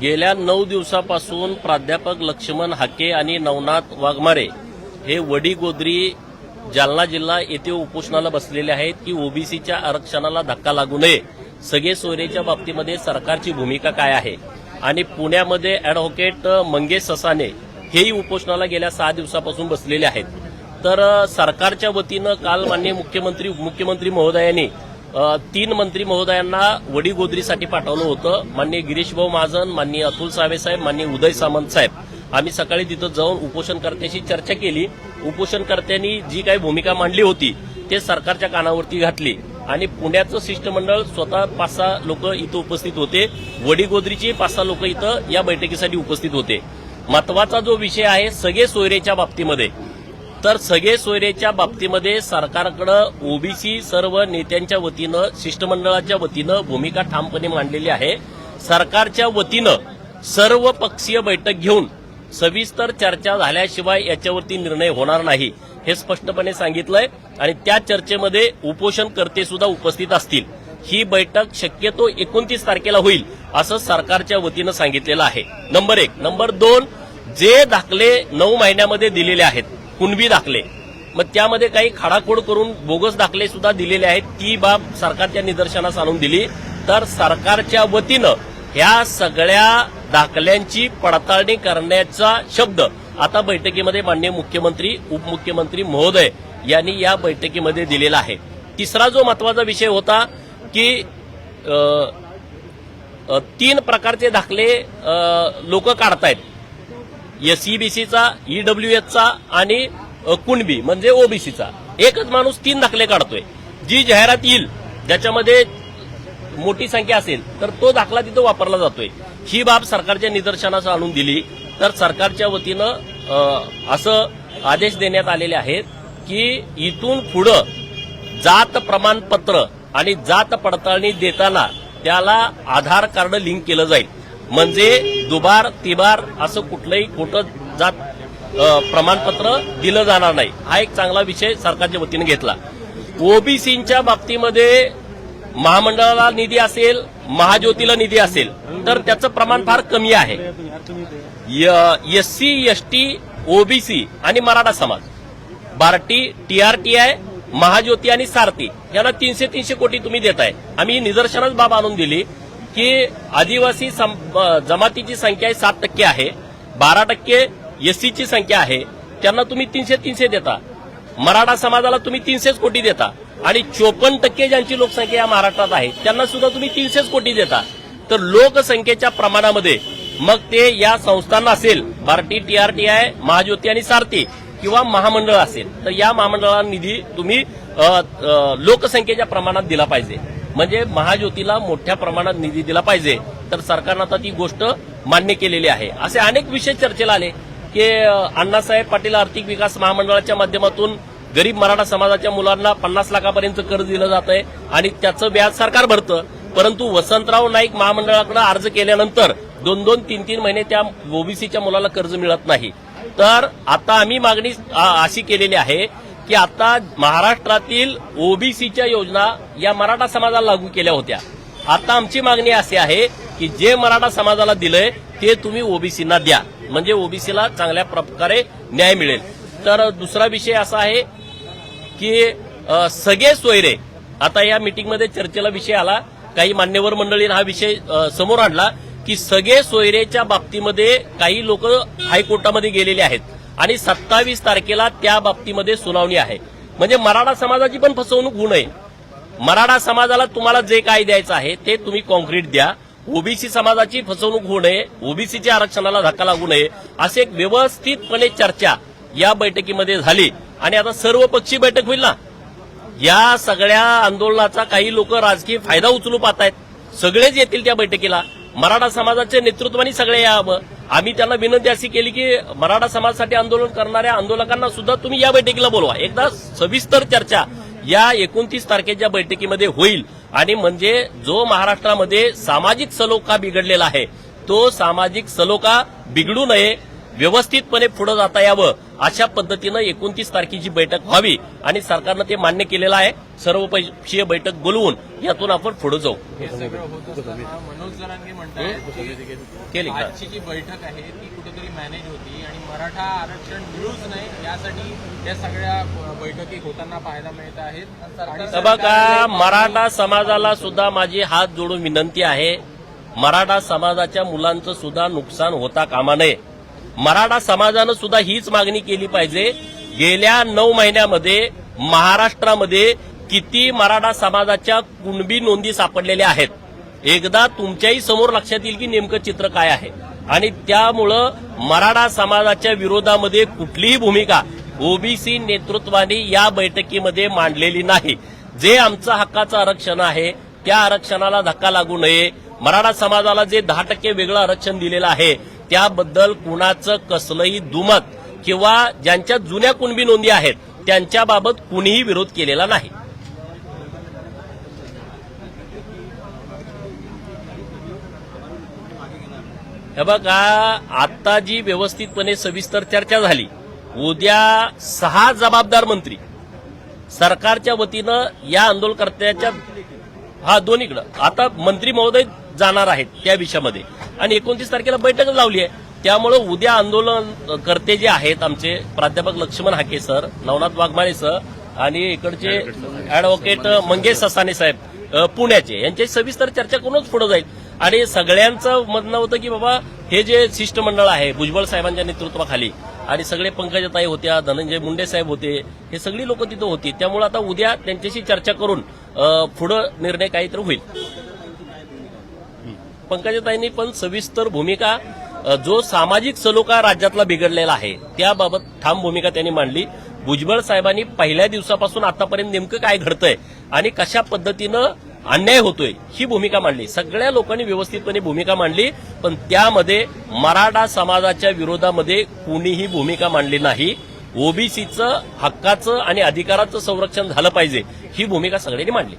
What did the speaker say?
गेल्या नऊ दिवसापासून प्राध्यापक लक्ष्मण हाके आणि नवनाथ वाघमारे हे वडी गोद्री जालना जिल्हा येथे उपोषणाला बसलेले आहेत की ओबीसीच्या आरक्षणाला धक्का लागू नये. सगळे सोयरेच्या बाबतीमध्ये सरकारची भूमिका काय आहे? आणि पुण्यामध्ये अॅडव्होकेट मंगेश ससाने हेही उपोषणाला गेल्या सहा दिवसापासून बसलेले आहेत. तर सरकारच्या वतीनं काल माननीय मुख्यमंत्री उपमुख्यमंत्री महोदयांनी तीन मंत्री महोदयांना वडीगोदरीसाठी पाठवलं होतं. माननीय गिरीश भाऊ महाजन माननीय अतुल सावे साहेब माननीय उदय सामंत साहेब. आम्ही सकाळी तिथं जाऊन उपोषणकर्त्याशी चर्चा केली. उपोषणकर्त्यांनी जी काही भूमिका मांडली होती ते सरकारच्या कानावरती घातली. आणि पुण्याचं शिष्टमंडळ स्वतः पाच सहा लोक इथं उपस्थित होते. वडीगोदरीचे पाच सहा लोक इथं या बैठकीसाठी उपस्थित होते. महत्त्वाचा जो विषय आहे सगळे सोयरेच्या बाबतीमध्ये. तर सगळे सोयरेच्या बाबतीमध्ये सरकारकडं ओबीसी सर्व नेत्यांच्या वतीनं शिष्टमंडळाच्या वतीनं भूमिका ठामपणे मांडलेली आहे. सरकारच्या वतीनं सर्व पक्षीय बैठक घेऊन सविस्तर चर्चा झाल्याशिवाय याच्यावरती निर्णय होणार नाही हे स्पष्टपणे सांगितलंय. आणि त्या चर्चेमध्ये उपोषणकर्ते सुद्धा उपस्थित असतील. ही बैठक शक्यतो एकोणतीस तारखेला होईल असं सरकारच्या वतीनं सांगितलेलं आहे. नंबर एक. नंबर दोन जे दाखले नऊ महिन्यामध्ये दिलेले आहेत कुणबी दाखले. मग त्यामध्ये काही खाडाखोड करून बोगस दाखले सुद्धा दिलेले आहेत. ती बाब सरकारच्या निदर्शनास आणून दिली. तर सरकारच्या वतीनं ह्या सगळ्या दाखल्यांची पडताळणी करण्याचा शब्द आता बैठकीमध्ये माननीय मुख्यमंत्री उपमुख्यमंत्री महोदय यांनी या बैठकीमध्ये दिलेला आहे. तिसरा जो महत्त्वाचा विषय होता की तीन प्रकारचे दाखले लोक काढतायत. एसईबीसीचा ईडब्ल्यूएसचा आणि कुणबी म्हणजे ओबीसीचा. एकच माणूस तीन दाखले काढतोय. जी जाहिरात येईल ज्याच्यामध्ये मोठी संख्या असेल तर तो दाखला तिथं वापरला जातोय. ही बाब सरकारच्या निदर्शनास आणून दिली. तर सरकारच्या वतीनं असं आदेश देण्यात आलेले आहेत की इथून पुढं जात प्रमाणपत्र आणि जात पडताळणी देताना त्याला आधार कार्ड लिंक केलं जाईल. म्हणजे दुबार तिबार असं कुठलंही खोटं जात प्रमाणपत्र दिलं जाणार नाही. हा एक चांगला विषय सरकारच्या वतीने घेतला. ओबीसीच्या बाबतीमध्ये महामंडळाला निधी असेल महाज्योतीला निधी असेल तर त्याचं प्रमाण फार कमी आहे. एससी सी टी ओबीसी आणि मराठा समाज. बार्टी टीआरटीआय महाज्योती आणि सारथी यांना तीनशे तीनशे कोटी तुम्ही देताय. आम्ही निदर्शनच बाब आणून दिली. की आदिवासी जमातीची संख्या सात टक्के आहे. बारा टक्के एससीची संख्या आहे. त्यांना तुम्ही तीनशे तीनशे देता. मराठा समाजाला तुम्ही तीनशेच कोटी देता. आणि चोपन्न टक्के ज्यांची लोकसंख्या या महाराष्ट्रात आहे त्यांना सुद्धा तुम्ही तीनशेच कोटी देता. तर लोकसंख्येच्या प्रमाणामध्ये मग ते या संस्थांना असेल भारती टीआरटीआय महाज्योती आणि सारथी किंवा महामंडळ असेल. तर या महामंडळाला निधी तुम्ही लोकसंख्येच्या प्रमाणात दिला पाहिजे. म्हणजे महाज्योतीला मोठ्या प्रमाणात निधी दिला पाहिजे. तर सरकारनं आता ती गोष्ट मान्य केलेली आहे. असे अनेक विषय चर्चेला आले की अण्णासाहेब पाटील आर्थिक विकास महामंडळाच्या माध्यमातून गरीब मराठा समाजाच्या मुलांना पन्नास लाखापर्यंत कर्ज दिलं जात आहे आणि त्याचं व्याज सरकार भरतं. परंतु वसंतराव नाईक महामंडळाकडे अर्ज केल्यानंतर दोन दोन तीन तीन महिने त्या ओबीसीच्या मुलाला कर्ज मिळत नाही. तर आता आम्ही मागणी अशी केलेली आहे की आता महाराष्ट्रातील ओबीसीच्या योजना या मराठा समाजाला लागू केल्या होत्या. आता आमची मागणी अशी आहे की जे मराठा समाजाला दिलंय ते तुम्ही ओबीसीना द्या. म्हणजे ओबीसीला चांगल्या प्रकारे न्याय मिळेल. तर दुसरा विषय असा आहे की सगळे सोयरे आता या मीटिंगमध्ये चर्चेला विषय आला. काही मान्यवर मंडळीनं हा विषय समोर आणला की सगळे सोयरेच्या बाबतीमध्ये काही लोक हायकोर्टामध्ये गेलेले आहेत. आणि सत्तावीस तारखेला त्या बाबतीमध्ये सुनावणी आहे. म्हणजे मराठा समाजाची पण फसवणूक होऊ नये. मराठा समाजाला तुम्हाला जे काय द्यायचं आहे ते तुम्ही कॉन्क्रीट द्या. ओबीसी समाजाची फसवणूक होऊ नये ओबीसीच्या आरक्षणाला धक्का लागू नये असे एक व्यवस्थितपणे चर्चा या बैठकीमध्ये झाली. आणि आता सर्वपक्षीय बैठक होईल ना? या सगळ्या आंदोलनाचा काही लोक राजकीय फायदा उचलू पाहत आहेत सगळेच येतील त्या बैठकीला. मराठा समाजाचे नेतृत्वाने सगळे यावं. आम्ही त्यांना विनंती अशी केली की मराठा समाजासाठी आंदोलन करणाऱ्या आंदोलकांना सुद्धा तुम्ही या बैठकीला बोलवा. एकदा सविस्तर चर्चा या एकोणतीस तारखेच्या बैठकीमध्ये होईल. आणि म्हणजे जो महाराष्ट्रामध्ये सामाजिक सलोखा बिघडलेला आहे तो सामाजिक सलोखा बिघडू नये व्यवस्थितपणे पुढे जाता यावं अशा पद्धतीनं एकोणतीस तारखेची बैठक व्हावी. आणि सरकारनं ते मान्य केलेलं आहे. सर्वपक्षीय बैठक बोलवून यातून आपण पुढे जाऊ. मनोज जरांगे की केली का? आजची जी बैठक आहे ती कुठेतरी मॅनेज होती आणि मराठा आरक्षण मिळूच नाही यासाठी या सगळ्या बैठकी होताना पाहायला मिळत आहेत. बघा मराठा समाजाला सुद्धा माझी हात जोडून विनंती आहे. मराठा समाजाच्या मुलांचं सुद्धा नुकसान होता कामा नये. मराठा समाजानं सुद्धा हीच मागणी केली पाहिजे. गेल्या नऊ महिन्यामध्ये महाराष्ट्रामध्ये किती मराठा समाजाच्या कुणबी नोंदी सापडलेल्या आहेत? एकदा तुमच्याही समोर लक्षात येईल की नेमकं चित्र काय आहे. आणि त्यामुळं मराठा समाजाच्या विरोधामध्ये कुठलीही भूमिका ओबीसी नेतृत्वाने या बैठकीमध्ये मांडलेली नाही. जे आमचं हक्काचं आरक्षण आहे त्या आरक्षणाला धक्का लागू नये. मराठा समाजाला जे दहा टक्के वेगळं आरक्षण दिलेलं आहे त्याबद्दल कुणाचं कसलंही दुमत किंवा ज्यांच्या जुन्या कुणबी नोंदी आहेत त्यांच्याबाबत कुणीही विरोध केलेला नाही. हे बघा आता जी व्यवस्थितपणे सविस्तर चर्चा झाली उद्या सहा जबाबदार मंत्री सरकारच्या वतीनं या आंदोलनकर्त्याच्या हा दोन्हीकडं. आता मंत्री महोदय जाणार आहेत त्या विषयामध्ये. आणि एकोणतीस तारखेला बैठक लावली आहे. त्यामुळं उद्या आंदोलनकर्ते जे आहेत आमचे प्राध्यापक लक्ष्मण हाके सर नवनाथ वाघमारे सर आणि इकडचे ऍडव्होकेट मंगेश ससाने साहेब पुण्याचे. यांच्याशी सविस्तर चर्चा करूनच पुढे जाईल. आणि सगळ्यांचं म्हणणं होतं की बाबा हे जे शिष्टमंडळ आहे भुजबळ साहेबांच्या नेतृत्वाखाली आणि सगळे पंकजाताई होत्या धनंजय मुंडे साहेब होते हे सगळी लोक तिथं होती. त्यामुळे आता उद्या त्यांच्याशी चर्चा करून पुढं निर्णय काहीतरी होईल. पंकजाताईंनी पण सविस्तर भूमिका जो सामाजिक सलोखा राज्यातला बिघडलेला आहे त्याबाबत ठाम भूमिका त्यांनी मांडली. भुजबळ साहेबांनी पहिल्या दिवसापासून आतापर्यंत नेमकं काय घडतंय आणि कशा पद्धतीनं अन्याय होतोय ही भूमिका मांडली. सगळ्या लोकांनी व्यवस्थितपणे भूमिका मांडली पण त्यामध्ये मराठा समाजाच्या विरोधामध्ये कुणीही भूमिका मांडली नाही. ओबीसीचं हक्काचं आणि अधिकाराचं संरक्षण झालं पाहिजे ही भूमिका सगळ्यांनी मांडली.